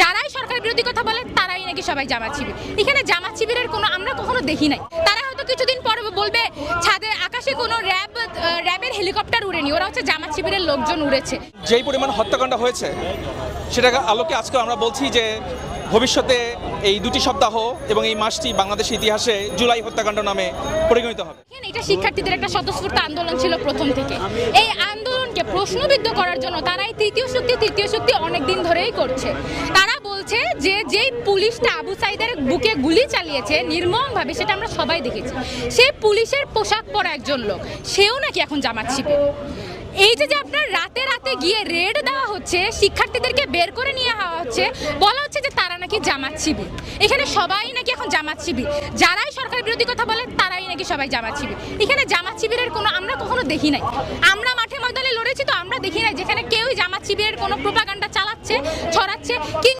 যারাই সরকার বিরোধী কথা বলে তারাই নাকি সবাই জামাত শিবির এখানে জামাত শিবিরের কোনো আমরা কখনো দেখি নাই। তারা হয়তো কিছুদিন পরে বলবে ছাদে আকাশে কোনো র্যাব র্যাবের হেলিকপ্টার উড়েনি ওরা হচ্ছে জামাত শিবিরের লোকজন উড়েছে। যেই পরিমাণ হত্যাকাণ্ড হয়েছে সেটাকে আলোকে আজকে আমরা বলছি যে ভবিষ্যতে এই দুটি সপ্তাহ এবং এই মাসটি বাংলাদেশের ইতিহাসে জুলাই হত্যাকাণ্ড নামে পরিগণিত হবে। এটা শিক্ষার্থীদের একটা স্বতঃস্ফূর্ত আন্দোলন ছিল প্রথম থেকে। এই আন্দোলনকে প্রশ্নবিদ্ধ করার জন্য তারা এই তৃতীয় শক্তি তৃতীয় শক্তি অনেক দিন ধরেই করছে। তারা বলছে যে, যেই পুলিশটা আবু সাইদের বুকে গুলি চালিয়েছে, নির্মমভাবে, সেটা আমরা সবাই দেখেছি। সে পুলিশের পোশাক পরা একজন লোক, সেও নাকি এখন জামাত শিবির। এই যে যে আপনার রাতে রাতে গিয়ে রেড দেওয়া হচ্ছে, শিক্ষার্থীদেরকে বের করে নিয়ে যাওয়া হচ্ছে, বলা হচ্ছে যে তারা নাকি জামাত শিবির। এখানে সবাই নাকি এখন জামাত শিবির। যারাই সরকার বিরোধী কথা বলে, তারাই নাকি সবাই জামাত শিবির। এখানে জামাত শিবিরের কোনো আমরা কখনো দেখি নাই। আমরা তো আমরা দেখি না যেখানে কেউই জামাত শিবিরের কোনো প্রোপাগান্ডা চালাচ্ছে ছড়াচ্ছে।